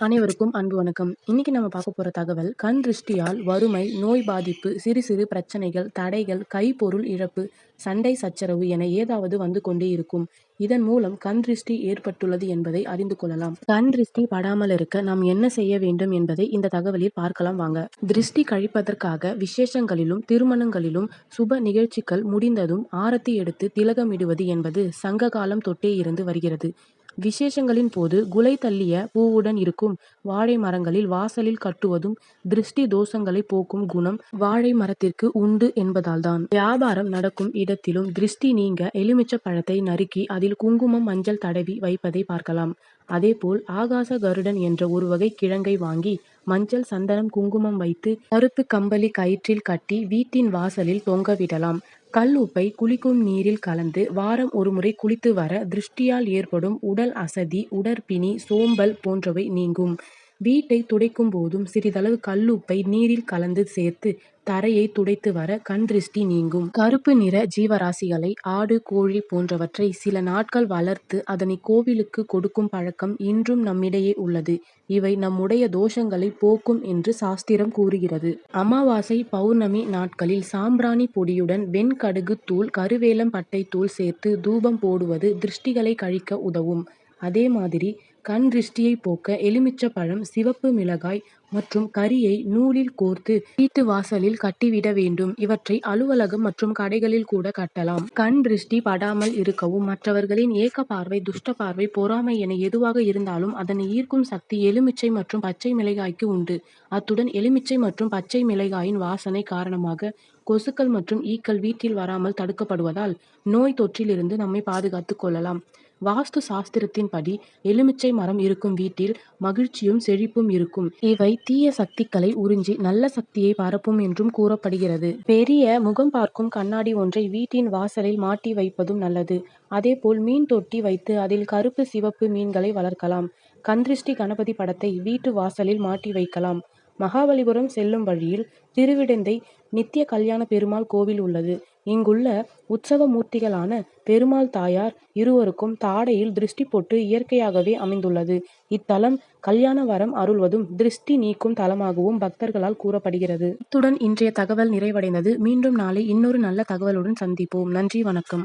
அனைவருக்கும் அன்பு வணக்கம். இன்னைக்கு நம்ம பார்க்க போற தகவல் கண் திருஷ்டியால் வறுமை நோய் பாதிப்பு சிறு சிறு பிரச்சனைகள் தடைகள் கைப்பொருள் இழப்பு சண்டை சச்சரவு என ஏதாவது வந்து கொண்டே இருக்கும். இதன் மூலம் கண் திருஷ்டி ஏற்பட்டுள்ளது என்பதை அறிந்து கொள்ளலாம். கண் திருஷ்டி படாமல் இருக்க நாம் என்ன செய்ய வேண்டும் என்பதை இந்த தகவலில் பார்க்கலாம் வாங்க. திருஷ்டி கழிப்பதற்காக விசேஷங்களிலும் திருமணங்களிலும் சுப நிகழ்ச்சிகள் முடிந்ததும் ஆரத்தி எடுத்து திலகமிடுவது என்பது சங்க காலம் தொட்டே இருந்து வருகிறது. விசேஷங்களின் போது குலை தள்ளிய பூவுடன் இருக்கும் வாழை மரங்களில் வாசலில் கட்டுவதும் திருஷ்டி தோஷங்களை போக்கும் குணம் வாழை மரத்திற்கு உண்டு என்பதால்தான். வியாபாரம் நடக்கும் இடத்திலும் திருஷ்டி நீங்க எலுமிச்ச பழத்தை நறுக்கி அதில் குங்குமம் மஞ்சள் தடவி வைப்பதை பார்க்கலாம். அதேபோல் ஆகாச கருடன் என்ற ஒரு வகை கிழங்கை வாங்கி மஞ்சள் சந்தனம் குங்குமம் வைத்து கருப்பு கம்பளி கயிற்றில் கட்டி வீட்டின் வாசலில் தொங்கவிடலாம் கல் உப்பை குளிக்கும் நீரில் கலந்து வாரம் ஒருமுறை குளித்து வர திருஷ்டியால் ஏற்படும் உடல் அசதி உடற்பிணி சோம்பல் போன்றவை நீங்கும். வீட்டை துடைக்கும் போதும் சிறிதளவு கல்லுப்பை நீரில் கலந்து சேர்த்து தரையை துடைத்து வர கண் திருஷ்டி நீங்கும். கருப்பு நிற ஜீவராசிகளை ஆடு கோழி போன்றவற்றை சில நாட்கள் வளர்த்து அதனை கோவிலுக்கு கொடுக்கும் பழக்கம் இன்றும் நம்மிடையே உள்ளது. இவை நம்முடைய தோஷங்களை போக்கும் என்று சாஸ்திரம் கூறுகிறது. அமாவாசை பௌர்ணமி நாட்களில் சாம்பிராணி பொடியுடன் வெண்கடுகு தூள் கருவேலம் பட்டை தூள் சேர்த்து தூபம் போடுவது திருஷ்டிகளை கழிக்க உதவும். அதே மாதிரி கண் திருஷ்டியை போக்க எலுமிச்ச பழம் சிவப்பு மிளகாய் மற்றும் கரியை நூலில் கோர்த்து வீட்டு வாசலில் கட்டிவிட வேண்டும். இவற்றை அலுவலகம் மற்றும் கடைகளில் கூட கட்டலாம். கண் திருஷ்டி படாமல் இருக்கவும் மற்றவர்களின் ஏக்க பார்வை துஷ்ட பார்வை பொறாமை என எதுவாக இருந்தாலும் அதனை ஈர்க்கும் சக்தி எலுமிச்சை மற்றும் பச்சை மிளகாய்க்கு உண்டு. அத்துடன் எலுமிச்சை மற்றும் பச்சை மிளகாயின் வாசனை காரணமாக கொசுக்கள் மற்றும் ஈக்கள் வீட்டில் வராமல் தடுக்கப்படுவதால் நோய் தொற்றிலிருந்து நம்மை பாதுகாத்துக் கொள்ளலாம். வாஸ்து சாஸ்திரத்தின்படி எலுமிச்சை மரம் இருக்கும் வீட்டில் மகிழ்ச்சியும் செழிப்பும் இருக்கும். இவை தீய சக்திகளை உறிஞ்சி நல்ல சக்தியை பரப்பும் என்றும் கூறப்படுகிறது. பெரிய முகம் பார்க்கும் கண்ணாடி ஒன்றை வீட்டின் வாசலில் மாட்டி வைப்பதும் நல்லது. அதேபோல் மீன் தொட்டி வைத்து அதில் கருப்பு சிவப்பு மீன்களை வளர்க்கலாம். கந்திருஷ்டி கணபதி படத்தை வீட்டு வாசலில் மாட்டி வைக்கலாம். மகாபலிபுரம் செல்லும் வழியில் திருவிடந்தை நித்திய கல்யாண பெருமாள் கோவில் உள்ளது. இங்குள்ள உற்சவ மூர்த்திகளான பெருமாள் தாயார் இருவருக்கும் தாடையில் திருஷ்டி போட்டு இயற்கையாகவே அமைந்துள்ளது. இத்தலம் கல்யாண வரம் அருள்வதும் திருஷ்டி நீக்கும் தலமாகவும் பக்தர்களால் கூறப்படுகிறது. இத்துடன் இன்றைய தகவல் நிறைவடைந்தது. மீண்டும் நாளை இன்னொரு நல்ல தகவலுடன் சந்திப்போம். நன்றி வணக்கம்.